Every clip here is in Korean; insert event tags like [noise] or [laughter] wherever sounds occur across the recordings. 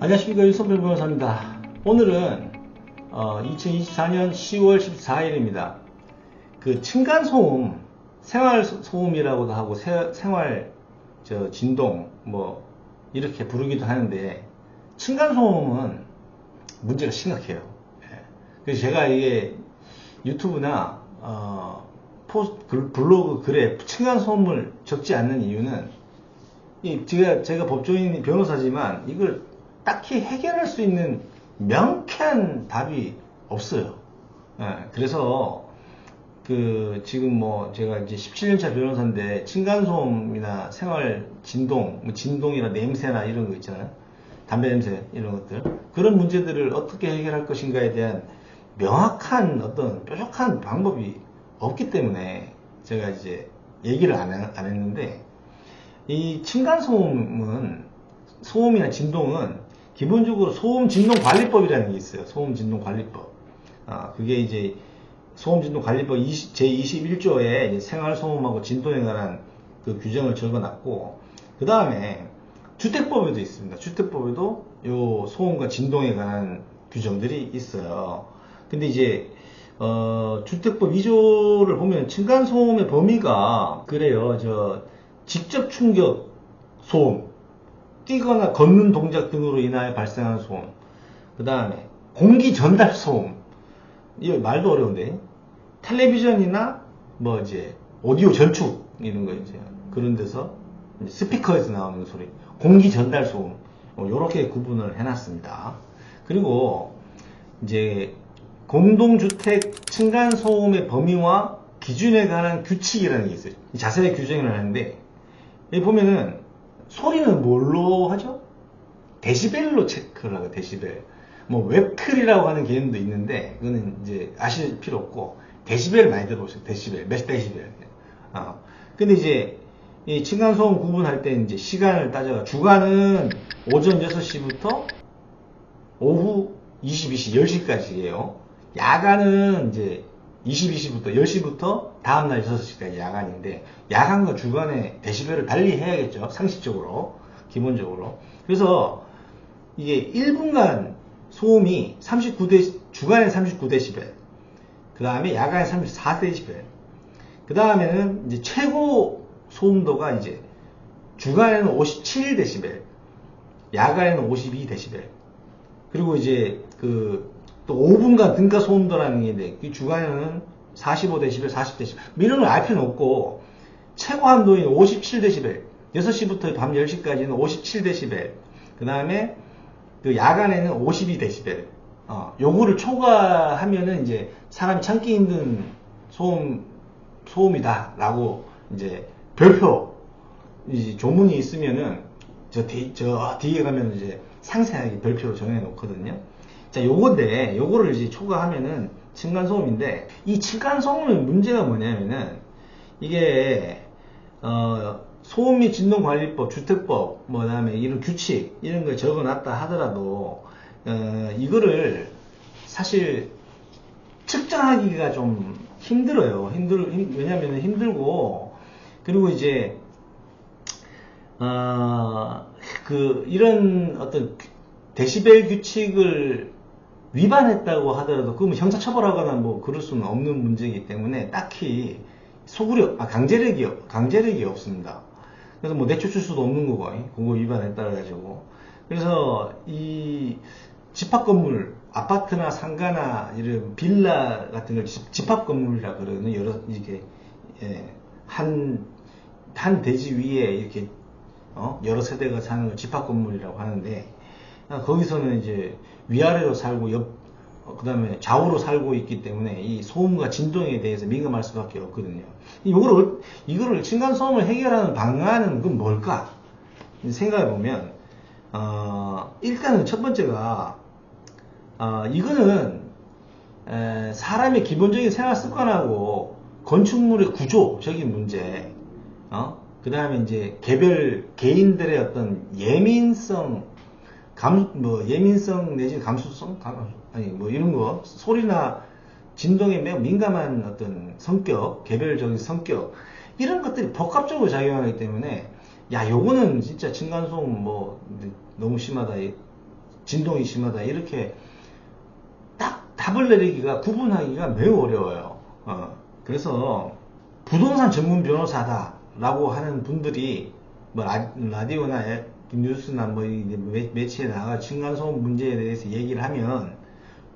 안녕하십니까 윤선별 변호사입니다. 오늘은 어, 2024년 10월 14일입니다. 그 층간 소음, 생활 소음이라고도 하고 세- 생활 저 진동 뭐 이렇게 부르기도 하는데 층간 소음은 문제가 심각해요. 예. 그래서 제가 이게 유튜브나 어, 포스트, 글- 블로그 글에 층간 소음을 적지 않는 이유는 이 제가 제가 법조인 변호사지만 이걸 딱히 해결할 수 있는 명쾌한 답이 없어요. 예, 그래서 그 지금 뭐 제가 이제 17년차 변호사인데 층간소음이나 생활 진동, 뭐 진동이나 냄새나 이런 거 있잖아요. 담배 냄새 이런 것들 그런 문제들을 어떻게 해결할 것인가에 대한 명확한 어떤 뾰족한 방법이 없기 때문에 제가 이제 얘기를 안, 해- 안 했는데 이 층간소음은 소음이나 진동은 기본적으로 소음 진동 관리법이라는 게 있어요. 소음 진동 관리법. 아, 그게 이제 소음 진동 관리법 제 21조에 생활 소음하고 진동에 관한 그 규정을 적어 놨고 그 다음에 주택법에도 있습니다. 주택법에도 요 소음과 진동에 관한 규정들이 있어요. 근데 이제 어, 주택법 2조를 보면 층간 소음의 범위가 그래요. 저 직접 충격 소음, 뛰거나 걷는 동작 등으로 인하여 발생하는 소음, 그 다음에 공기 전달 소음, 이거 말도 어려운데 텔레비전이나 뭐 이제 오디오 전축 이런 거 이제 그런 데서 이제 스피커에서 나오는 소리, 공기 전달 소음 이렇게 구분을 해놨습니다. 그리고 이제 공동주택 층간 소음의 범위와 기준에 관한 규칙이라는 게 있어요. 자세히 규정을 하는데 여기 보면은 소리는 뭘로 하죠? 데시벨로 체크를 하고 데시벨. 뭐 웹클이라고 하는 개념도 있는데 그거는 이제 아실 필요 없고 데시벨 많이 들어보세요. 데시벨 몇 데시벨. 어. 근데 이제 이 층간 소음 구분할 때 이제 시간을 따져가 주간은 오전 6시부터 오후 22시 10시까지예요. 야간은 이제 22시부터 10시부터 다음날 6시까지 야간인데 야간과 주간에 데시벨을 달리 해야겠죠. 상식적으로 기본적으로. 그래서 이게 1분간 소음이 39대 주간에 39데시벨 그 다음에 야간에 34데시벨 그 다음에는 이제 최고 소음도가 이제 주간에는 57데시벨 야간에는 52데시벨 그리고 이제 그 또 5분간 등가 소음도라는 게 있는데 그 주간에는 45데시벨, 40데시벨. 이런 걸 알 필요는 없고 최고 한도인 57데시벨. 6시부터 밤 10시까지는 57데시벨. 그 다음에 그 야간에는 52데시벨. 어, 요거를 초과하면은 이제 사람이 참기 힘든 소음 소음이다 라고 이제 별표 이제 조문이 있으면은 저, 뒤, 저 뒤에 가면 이제 상세하게 별표로 정해 놓거든요. 자, 요건데 요거를 이제 초과하면은 층간 소음인데 이 층간 소음의 문제가 뭐냐면은 이게 어, 소음 및 진동 관리법, 주택법, 뭐 그다음에 이런 규칙 이런 걸 적어 놨다 하더라도 어, 이거를 사실 측정하기가 좀 힘들어요. 힘들 힘- 왜냐하면 힘들고 그리고 이제 어, 그 이런 어떤 규- 데시벨 규칙을 위반했다고 하더라도 그러면 형사처벌하거나 뭐 그럴 수는 없는 문제이기 때문에 딱히 소구력, 아, 강제력이, 없- 강제력이 없습니다. 그래서 뭐 내쫓을 수도 없는 거고, 이. 그거 위반했다 그래가지고. 그래서 이 집합 건물, 아파트나 상가나 이런 빌라 같은 걸 집- 집합 건물이라 그러거든요. 여러, 이렇게, 예, 한, 한 대지 위에 이렇게, 어? 여러 세대가 사는 걸 집합 건물이라고 하는데, 아, 거기서는 이제 위아래로 살고 옆, 그 다음에 좌우로 살고 있기 때문에 이 소음과 진동에 대해서 민감할 수밖에 없거든요. 이거를, 이거를 층간소음을 해결하는 방안은 그럼 뭘까? 생각해 보면, 어, 일단은 첫 번째가, 어, 이거는, 에, 사람의 기본적인 생활 습관하고 건축물의 구조적인 문제, 어? 그 다음에 이제 개별, 개인들의 어떤 예민성, 감, 뭐, 예민성 내지 감수성? 감, 아니, 뭐, 이런 거, 소리나 진동에 매우 민감한 어떤 성격, 개별적인 성격, 이런 것들이 복합적으로 작용하기 때문에, 야, 요거는 진짜 층간소음 뭐, 너무 심하다. 진동이 심하다 이렇게 딱 답을 내리기가 구분하기가 매우 어려워요. 어, 그래서 부동산 전문 변호사다라고 하는 분들이 뭐 라, 디오나 뉴스나 뭐 매체에 나가 층간소음 문제에 대해서 얘기를 하면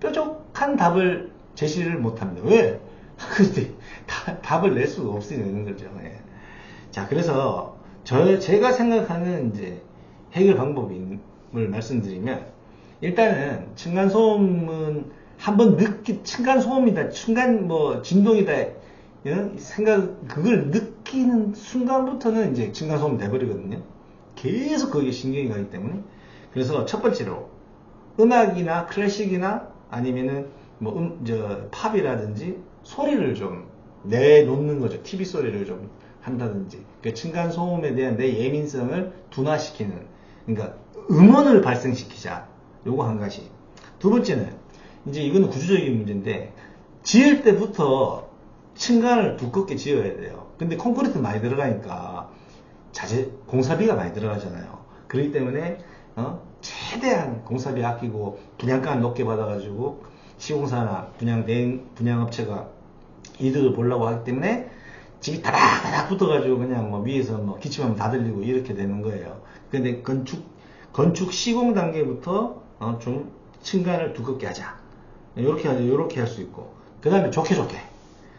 뾰족한 답을 제시를 못합니다. 왜? [laughs] 근데 답을 낼 수가 없는 거죠. 예. 자, 그래서 저 제가 생각하는 이제 해결 방법을 말씀드리면 일단은 층간 소음은 한번 느끼 층간 소음이다, 층간 뭐 진동이다 생각 그걸 느끼는 순간부터는 이제 층간 소음 돼버리거든요. 계속 거기에 신경이 가기 때문에 그래서 첫 번째로 음악이나 클래식이나 아니면은 뭐 음, 저 팝이라든지 소리를 좀 내놓는 거죠. TV 소리를 좀 한다든지. 그 층간 소음에 대한 내 예민성을 둔화시키는. 그러니까 음원을 발생시키자. 요거 한 가지. 두 번째는 이제 이거는 구조적인 문제인데 지을 때부터 층간을 두껍게 지어야 돼요. 근데 콘크리트 많이 들어가니까 자재 공사비가 많이 들어가잖아요. 그렇기 때문에 어? 최대한 공사비 아끼고 분양가 높게 받아가지고 시공사나 분양 대행 분양업체가 이득을 보려고 하기 때문에 집이 다닥다닥 붙어가지고 그냥 뭐 위에서 뭐 기침하면 다 들리고 이렇게 되는 거예요. 근데 건축 건축 시공 단계부터 어, 좀 층간을 두껍게 하자. 이렇게 하자, 이렇게 할 수 있고 그 다음에 좋게 좋게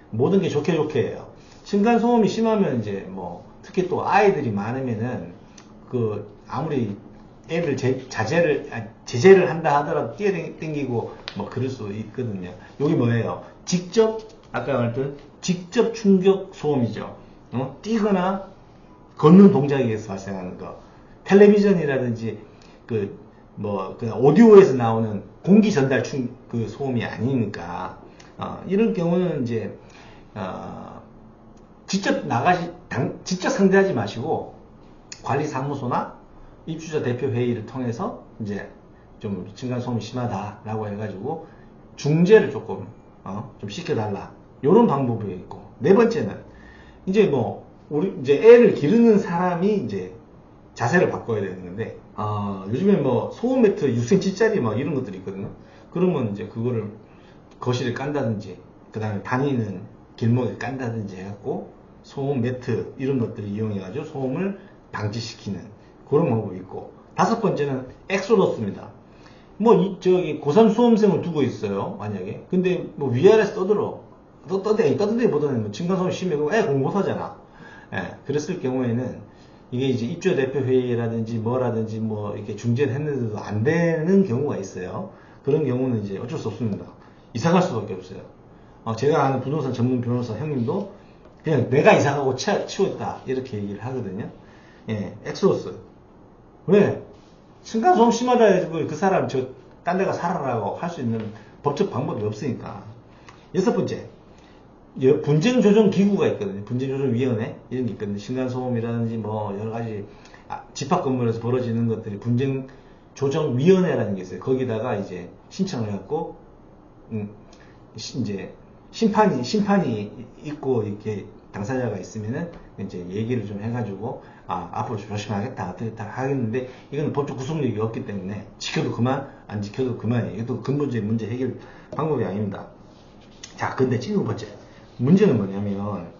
모든 게 좋게 좋게 해요. 층간 소음이 심하면 이제 뭐 특히 또 아이들이 많으면은 그 아무리 애들 제, 자제를 아, 제재를 한다 하더라도 뛰어댕기고 뭐 그럴 수 있거든요. 여기 뭐예요? 직접 아까 말했던 직접 충격 소음이죠. 어? 뛰거나 걷는 동작에 의해서 발생하는 거. 텔레비전이라든지 그, 뭐, 그 오디오에서 나오는 공기 전달 충, 그 소음이 아니니까, 어, 이런 경우는 이제, 어, 직접 나가시, 당, 직접 상대하지 마시고, 관리사무소나 입주자 대표 회의를 통해서 이제 좀 층간소음이 심하다라고 해가지고 중재를 조금 어, 좀 시켜달라 이런 방법이 있고 네 번째는 이제 뭐 우리 이제 애를 기르는 사람이 이제 자세를 바꿔야 되는 건데 어, 요즘에 뭐 소음 매트 6cm짜리 막 이런 것들이 있거든요. 그러면 이제 그거를 거실에 깐다든지 그 다음에 다니는 길목에 깐다든지 해갖고 소음 매트 이런 것들을 이용해 가지고 소음을 방지시키는 그런 방법이 있고 다섯 번째는 엑소더스입니다. 뭐 이, 저기 고3 수험생을 두고 있어요 만약에 근데 뭐 위아래서 떠들어 떠, 떠대, 떠들대 보다는 뭐 층간소음이 심해고 애 공부 못하잖아. 예, 그랬을 경우에는 이게 이제 입주 대표 회의라든지 뭐라든지 뭐 이렇게 중재를 했는데도 안 되는 경우가 있어요. 그런 경우는 이제 어쩔 수 없습니다. 이사 갈 수밖에 없어요. 어, 제가 아는 부동산 전문 변호사 형님도 그냥 내가 이사 가고 치웠다 이렇게 얘기를 하거든요. 예, 엑소스. 왜? 층간 소음 심하다 해가지고 그 사람 저 딴 데가 살아라고 할 수 있는 법적 방법이 없으니까. 여섯 번째. 분쟁 조정 기구가 있거든요. 분쟁 조정 위원회 이런 게 있거든요. 신간 소음이라든지 뭐 여러 가지 아, 집합 건물에서 벌어지는 것들이 분쟁 조정 위원회라는 게 있어요. 거기다가 이제 신청을 해갖고 음, 이제 심판이 심판이 있고 이렇게 당사자가 있으면은 이제 얘기를 좀 해가지고 아 앞으로 조심하겠다 어떻게 다 하겠는데 이거는 법적 구속력이 없기 때문에 지켜도 그만 안 지켜도 그만이에요. 이것도 근본적인 문제 해결 방법이 아닙니다. 자 근데 일곱 번째 문제는 뭐냐면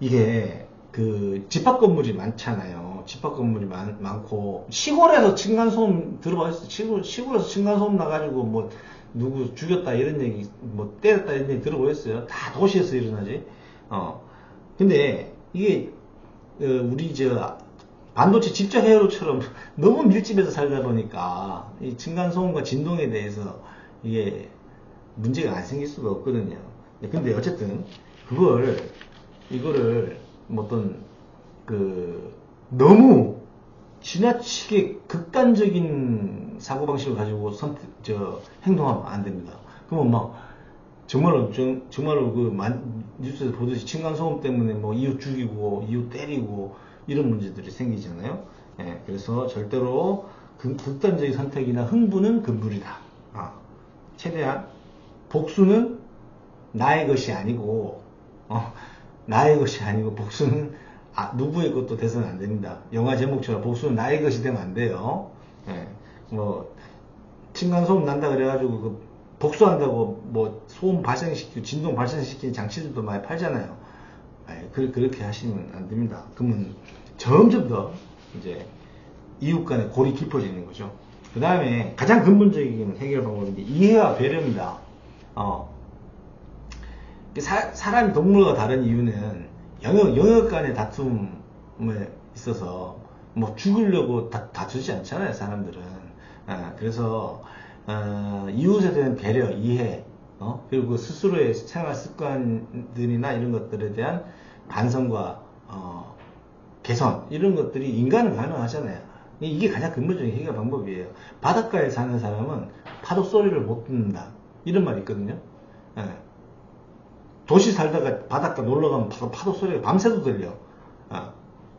이게 그 집합 건물이 많잖아요. 집합 건물이 많, 많고 시골에서 층간소음 들어봤어요. 시골 시골에서 층간소음 나가지고 뭐 누구 죽였다 이런 얘기 뭐 때렸다 이런 얘기 들어보셨어요. 다 도시에서 일어나지. 어 근데 이게 어, 우리 저 반도체 집적 회로처럼 [laughs] 너무 밀집해서 살다 보니까 이 층간 소음과 진동에 대해서 이게 문제가 안 생길 수가 없거든요. 근데 어쨌든 그걸 이거를 뭐 어떤 그 너무 지나치게 극단적인 사고방식을 가지고 선택, 저, 행동하면 안 됩니다. 그러면 막, 정말로, 정, 정말로 그, 만, 뉴스에서 보듯이 층간소음 때문에 뭐 이웃 죽이고, 이웃 때리고, 이런 문제들이 생기잖아요. 예, 그래서 절대로 극, 극단적인 선택이나 흥분은 금물이다. 아, 최대한 복수는 나의 것이 아니고, 어, 나의 것이 아니고 복수는 아, 누구의 것도 돼서는 안 됩니다. 영화 제목처럼 복수는 나의 것이 되면 안 돼요. 예, 뭐 층간소음 난다 그래가지고 그 복수한다고 뭐 소음 발생시키고 진동 발생시키는 장치들도 많이 팔잖아요. 아이, 그, 그렇게 하시면 안 됩니다. 그러면 점점 더 이제 이웃 간의 골이 깊어지는 거죠. 그 다음에 가장 근본적인 해결 방법인데 이해와 배려입니다. 어. 사, 사람이 동물과 다른 이유는 영역, 영역 간의 다툼에 있어서 뭐 죽으려고 다, 다투지 않잖아요, 사람들은. 아, 그래서, 어, 이웃에 대한 배려, 이해, 어? 그리고 스스로의 생활 습관들이나 이런 것들에 대한 반성과, 어, 개선, 이런 것들이 인간은 가능하잖아요. 이게 가장 근본적인 해결 방법이에요. 바닷가에 사는 사람은 파도 소리를 못 듣는다. 이런 말이 있거든요. 예. 도시 살다가 바닷가 놀러 가면 파도, 파도 소리가 밤새도 들려. 어.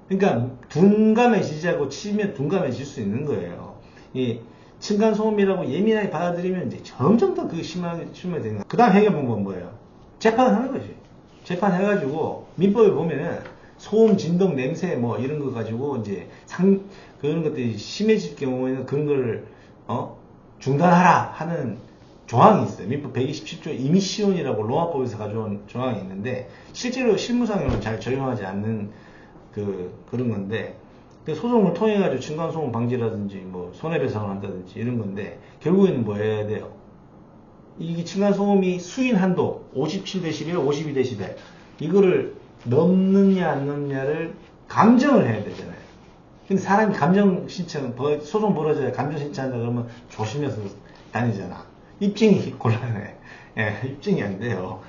그러니까 둔감해지자고 치면 둔감해질 수 있는 거예요. 이 층간 소음이라고 예민하게 받아들이면 이제 점점 더그 심하게 심해지는 거예요. 그 다음 해결 방법은 뭐예요? 재판하는 거지. 재판해가지고 민법에 보면은 소음, 진동, 냄새 뭐 이런 거 가지고 이제 상 그런 것들이 심해질 경우에는 그런 걸 어? 중단하라 하는 조항이 있어요. 민법 127조 이미시온이라고 로마법에서 가져온 조항이 있는데 실제로 실무상으로는 잘 적용하지 않는 그 그런 건데 그 소송을 통해 가지고 층간소음 방지라든지 뭐 손해배상을 한다든지 이런 건데 결국에는 뭐 해야 돼요? 이게 층간소음이 수인 한도 57데시벨, 52데시벨 이거를 넘느냐 안 넘느냐를 감정을 해야 되잖아요. 근데 사람이 감정 신청, 벌- 소송 벌어져야 감정 신청한다 그러면 조심해서 다니잖아. 입증이 곤란해. 예, 입증이 안 돼요.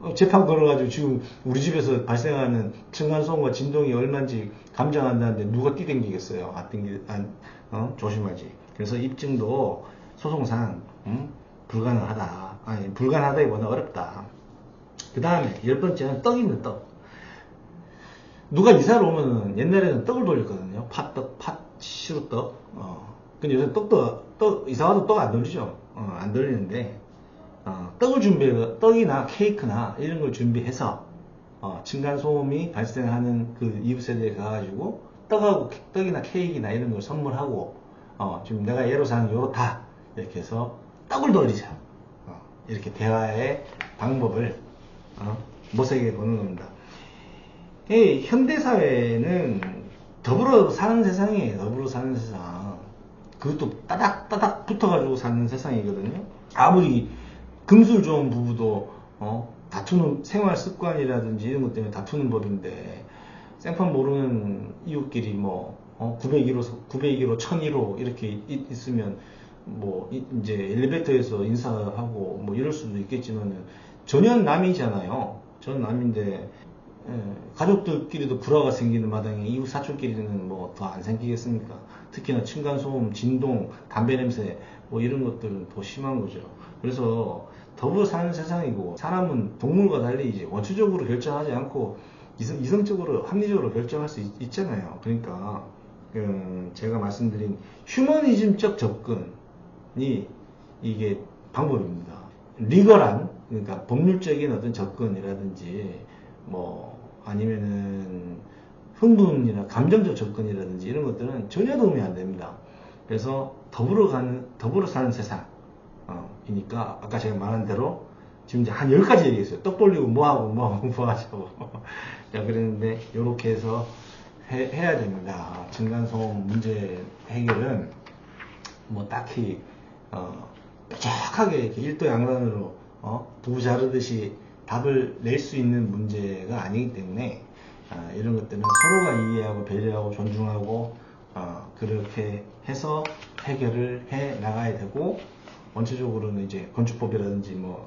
어, 재판 걸어가지고 지금 우리 집에서 발생하는 층간소음과 진동이 얼마인지 감정한다는데 누가 뛰댕기겠어요? 안 땡기, 안, 어? 조심하지. 그래서 입증도 소송상, 음? 불가능하다. 아니, 불가능하다기보다 어렵다. 그 다음에 열 번째는 떡입니다, 떡. 누가 이사를 오면은 옛날에는 떡을 돌렸거든요. 팥떡, 팥, 시루떡. 어. 근데 요새 떡도, 떡, 이사 와도 떡 안 돌리죠. 어, 안 돌리는데, 어, 떡을 준비해, 떡이나 케이크나 이런 걸 준비해서, 어, 층간소음이 발생하는 그 이웃세대에 가가지고, 떡하고, 케- 떡이나 케이크나 이런 걸 선물하고, 어, 지금 내가 예로 사는 요렇다. 이렇게 해서 떡을 돌리자. 어, 이렇게 대화의 방법을, 어, 모색해 보는 겁니다. 이 현대사회는 더불어 사는 세상이에요. 더불어 사는 세상. 그것도 따닥따닥 붙어가지고 사는 세상이거든요. 아무리 금술 좋은 부부도 어, 다투는 생활 습관이라든지 이런 것 때문에 다투는 법인데 생판 모르는 이웃끼리 뭐 어, 901호, 901호, 1001호 이렇게 있, 있으면 뭐 이- 이제 엘리베이터에서 인사하고 뭐 이럴 수도 있겠지만 전혀 남이잖아요. 전 남인데 예, 가족들끼리도 불화가 생기는 마당에 이웃 사촌끼리는 뭐 더 안 생기겠습니까? 특히나 층간소음, 진동, 담배 냄새 뭐 이런 것들은 더 심한 거죠. 그래서 더불어 사는 세상이고 사람은 동물과 달리 이제 원초적으로 결정하지 않고 이성, 이성적으로 합리적으로 결정할 수 있, 잖아요 그러니까 그 제가 말씀드린 휴머니즘적 접근이 이게 방법입니다. 리거란 그러니까 법률적인 어떤 접근이라든지 뭐 아니면은 흥분이나 감정적 접근이라든지 이런 것들은 전혀 도움이 안 됩니다. 그래서 더불어 가는 더불어 사는 세상 어, 이니까 아까 제가 말한 대로 지금 이제 한 10가지 얘기했어요. 떡 돌리고 뭐하고 뭐하고 [laughs] 뭐하자고. 자, 그랬는데 이렇게 해서 해, 해야 됩니다. 층간소음 문제 해결은 뭐 딱히 어, 뾰족하게 이렇게 일도 양단으로 어, 부부 자르듯이 답을 낼 수 있는 문제가 아니기 때문에 아, 이런 것들은 서로가 이해하고 배려하고 존중하고 어, 그렇게 해서 해결을 해 나가야 되고 원체적으로는 이제 건축법이라든지 뭐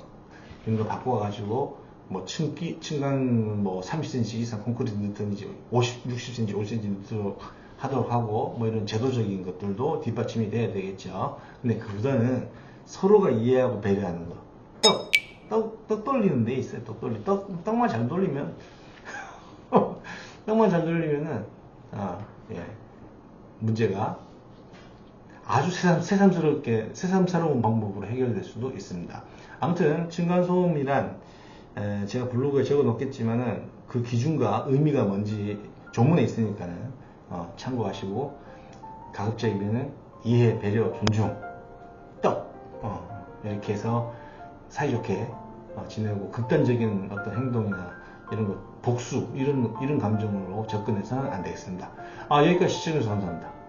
이런 거 바꿔가지고 뭐 층기 층간 뭐 30cm 이상 콘크리트 넣든지 50, 60cm, 50cm 넣도록 하도록 하고 뭐 이런 제도적인 것들도 뒷받침이 돼야 되겠죠. 근데 그보다는 서로가 이해하고 배려하는 거. 떡, 떡, 떡 돌리는 데 있어요. 떡 돌리. 떡, 떡만 잘 돌리면 [laughs] 떡만 잘 돌리면은 아, 예. 문제가 아주 새삼, 새삼스럽게 새삼스러운 방법으로 해결될 수도 있습니다. 아무튼 층간소음이란 에, 제가 블로그에 적어 놓겠지만은 그 기준과 의미가 뭔지 조문에 있으니까는 어, 참고하시고 가급적이면은 이해, 배려, 존중, 떡 어, 이렇게 해서 사이좋게 어, 지내고 극단적인 어떤 행동이나 이런 것 복수 이런 이런 감정으로 접근해서는 안 되겠습니다. 아 여기까지 시청해주셔서 감사합니다.